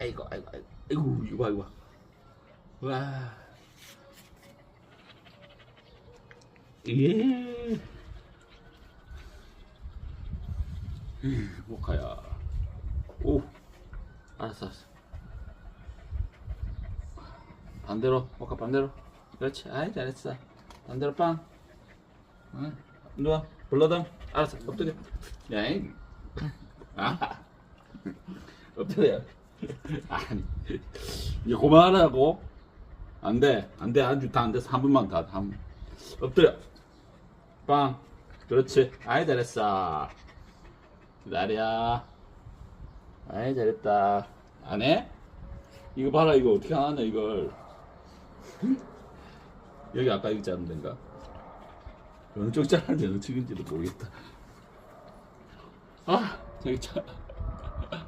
아이고 아이고 아이고 아이고 이거 봐 이거 봐. 와. 예. 음, 모카야. 오. 알았어 알았어. 반대로 모카 반대로. 그렇지. 아이 잘했어. 반대로 빵. 응. 누워. 불러당. 알았어. 엎드려. 야잉. 아. 엎드려. 아니. 이제 그만하라고. 안 돼. 안 돼. 아주 다 안 돼서 한 번만 더. 한 번. 엎드려. 빵. 그렇지. 아이 잘했어. 기다려. 아이 잘했다. 안 해? 이거 봐라 이거 어떻게 안 하냐 이걸. 여기 아까 여기 자르면 된가? 어느 쪽 자르는지 어느 쪽인지도 모르겠다. 아 저기 자.